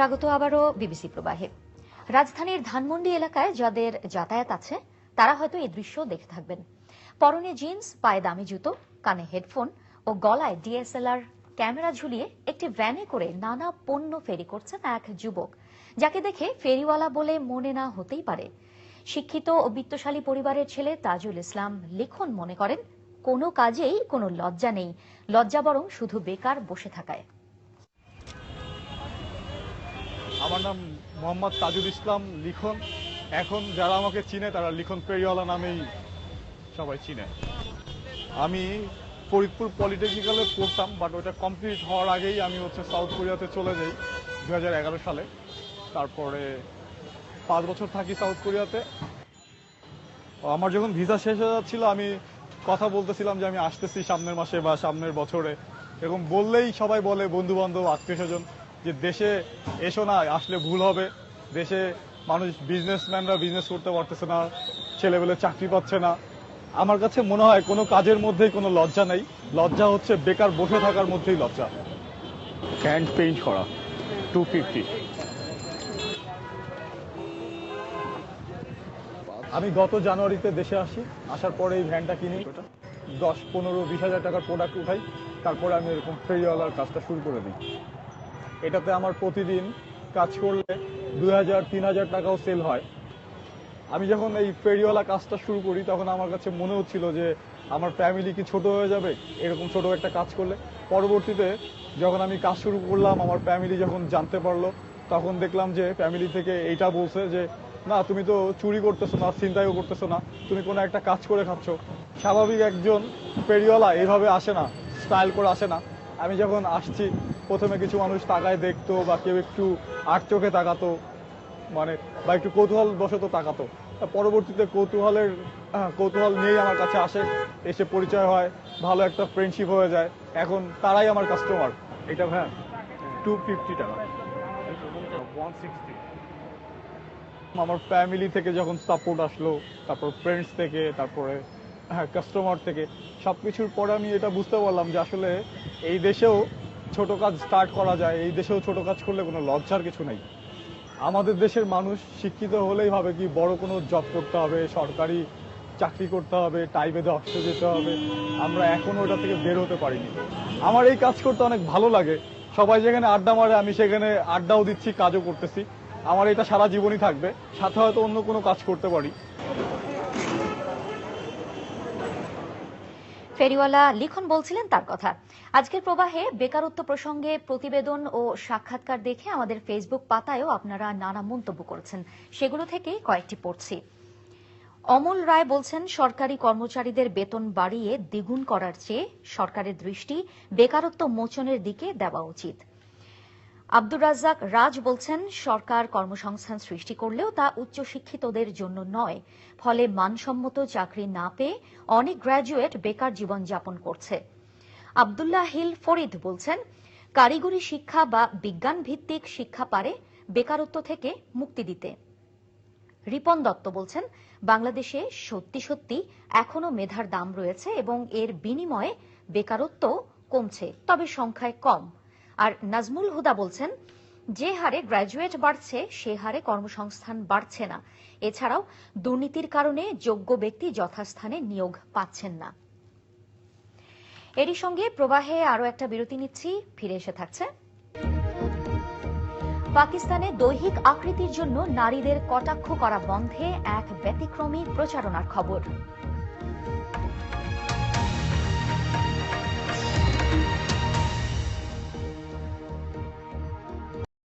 স্বাগত আবারও বিবিসি প্রবাহে। রাজধানীর ধানমন্ডি এলাকায় যাদের যাতায়াত আছে, তারা হয়তো এই দৃশ্য দেখে থাকবেন। পরনে জিন্স, পায়ে দামি জুতো, কানে হেডফোন ও গলায় ডিএসএলআর ক্যামেরা ঝুলিয়ে একটি ভ্যানে করে নানা পণ্য ফেরি করছেন এক যুবক, যাকে দেখে ফেরিওয়ালা বলে মনে না হতেই পারে। শিক্ষিত ও বিত্তশালী পরিবারের ছেলে তাজুল ইসলাম লিখন মনে করেন, কোনো কাজেই কোনো লজ্জা নেই, লজ্জা বরং শুধু বেকার বসে থাকায়। আমার নাম মোহাম্মদ তাজুল ইসলাম লিখন। এখন যারা আমাকে চিনে, তারা লিখন পেরিওয়ালা নামেই সবাই চিনে। আমি ফরিদপুর পলিটেকনিক্যালে পড়তাম বাট ওটা কমপ্লিট হওয়ার আগেই আমি হচ্ছে সাউথ কোরিয়াতে চলে যাই দু হাজার এগারো সালে। তারপরে পাঁচ বছর থাকি সাউথ কোরিয়াতে আমার যখন ভিসা শেষ হয়ে যাচ্ছিল, আমি কথা বলতেছিলাম যে আমি আসতেছি সামনের মাসে বা সামনের বছরে। এরকম বললেই সবাই বলে বন্ধু বান্ধব আত্মীয় স্বজন। যে দেশে এসো না আসলে ভুল হবে। দেশে মানুষ বিজনেসম্যানরা বিজনেস করতে পারতেছে না ছেলেবেলে চাকরি পাচ্ছে না। আমার কাছে মনে হয় কোনো কাজের মধ্যেই কোনো লজ্জা নেই। লজ্জা হচ্ছে বেকার বসে থাকার মধ্যেই লজ্জা। হ্যান্ড পেইন্ট করা টু ফিফটি আমি গত জানুয়ারিতে দেশে আসি আসার পরে এই ভ্যানটা কিনি। দশ পনেরো বিশ হাজার টাকার প্রোডাক্ট উঠাই তারপরে আমি এরকম ফেরিওয়ালার কাজটা শুরু করে দিই। এটাতে আমার প্রতিদিন কাজ করলে দুই হাজার, তিন হাজার টাকাও সেল হয়। আমি যখন এই ফেরিওয়ালা কাজটা শুরু করি, তখন আমার কাছে মনে হচ্ছিল যে আমার ফ্যামিলি কি ছোট হয়ে যাবে? এরকম ছোট একটা কাজ করলে। পরবর্তীতে যখন আমি কাজ শুরু করলাম, আমার ফ্যামিলি যখন জানতে পারল, তখন দেখলাম যে ফ্যামিলি থেকে এইটা বলছে যে, না, তুমি তো চুরি করতেছো না চিন্তাইও করতেছো না, তুমি কোনো একটা কাজ করে খাচ্ছ। স্বাভাবিক একজন ফেরিওয়ালা এইভাবে আসে না স্টাইল করে আসে না। আমি যখন আসছি প্রথমে কিছু মানুষ তাকায় দেখতো বা কেউ একটু আট চোখে তাকাতো মানে বা একটু কৌতূহল বশত তাকাতো পরবর্তীতে কৌতূহলের কৌতূহল নিয়েই আমার কাছে, আসে, এসে পরিচয় হয়, ভালো একটা ফ্রেন্ডশিপ হয়ে যায়। এখন তারাই আমার কাস্টমার এটা হ্যাঁ টু ফিফটি টাকা। আমার ফ্যামিলি থেকে যখন সাপোর্ট আসলো, তারপর ফ্রেন্ডস থেকে, তারপরে হ্যাঁ কাস্টমার থেকে সব কিছুর পরে আমি এটা বুঝতে পারলাম যে আসলে এই দেশেও ছোট কাজ স্টার্ট করা যায়। এই দেশেও ছোট কাজ করলে কোনো লজ্জার কিছু নেই। আমাদের দেশের মানুষ শিক্ষিত হলেই ভাবে কি বড় কোনো জব করতে হবে, সরকারি চাকরি করতে হবে টাই বেঁধে অফিসে যেতে হবে। আমরা এখনও ওটা থেকে বের হতে পারিনি। আমার এই কাজ করতে অনেক ভালো লাগে। সবাই যেখানে আড্ডা মারে, আমি সেখানে আড্ডাও দিচ্ছি, কাজও করতেছি। আমার এটা সারা জীবনই থাকবে। সাথে হয়তো অন্য কোনো কাজ করতে পারি। ফেরিওয়ালা লিখন বলছিলেন তার কথা। আজকের প্রবাহে বেকারত্ব প্রসঙ্গে প্রতিবেদন ও সাক্ষাৎকার দেখে আমাদের ফেসবুক পাতায়ও আপনারা নানা মন্তব্য করেছেন। সেগুলো থেকে কয়েকটি পড়ছি। অমল রায় বলছেন, সরকারি কর্মচারীদের বেতন বাড়িয়ে দ্বিগুণ করার চেয়ে সরকারের দৃষ্টি বেকারত্ব মোচনের দিকে দেওয়া উচিত। আব্দুর রাজ্জাক রাজ বলছেন, সরকার কর্মসংস্থান সৃষ্টি করলেও তা উচ্চশিক্ষিতদের জন্য নয়। ফলে মানসম্মত চাকরি না পেয়ে অনেক গ্র্যাজুয়েট বেকার জীবনযাপন করছে। আবদুল্লাহ হিল ফরিদ বলছেন, কারিগরি শিক্ষা বা বিজ্ঞান ভিত্তিক শিক্ষা পারে বেকারত্ব থেকে মুক্তি দিতে। রিপন দত্ত বলছেন, বাংলাদেশে সত্যি সত্যি এখনও মেধার দাম রয়েছে এবং এর বিনিময়ে বেকারত্ব কমছে, তবে সংখ্যায় কম। আর নাজমুল হুদা বলছেন, যে হারে গ্র্যাজুয়েট বাড়ছে, সে হারে কর্মসংস্থান বাড়ছে না। এছাড়াও, দুর্নীতির কারণে যোগ্য ব্যক্তি যথাস্থানে নিয়োগ পাচ্ছেন না। এরই সঙ্গে প্রবাহে আরও একটা বিরতি নিচ্ছি, ফিরে এসে থাকছে। পাকিস্তানে দৈহিক আকৃতির জন্য নারীদের কটাক্ষ করা বন্ধে এক ব্যতিক্রমী প্রচারণার খবর।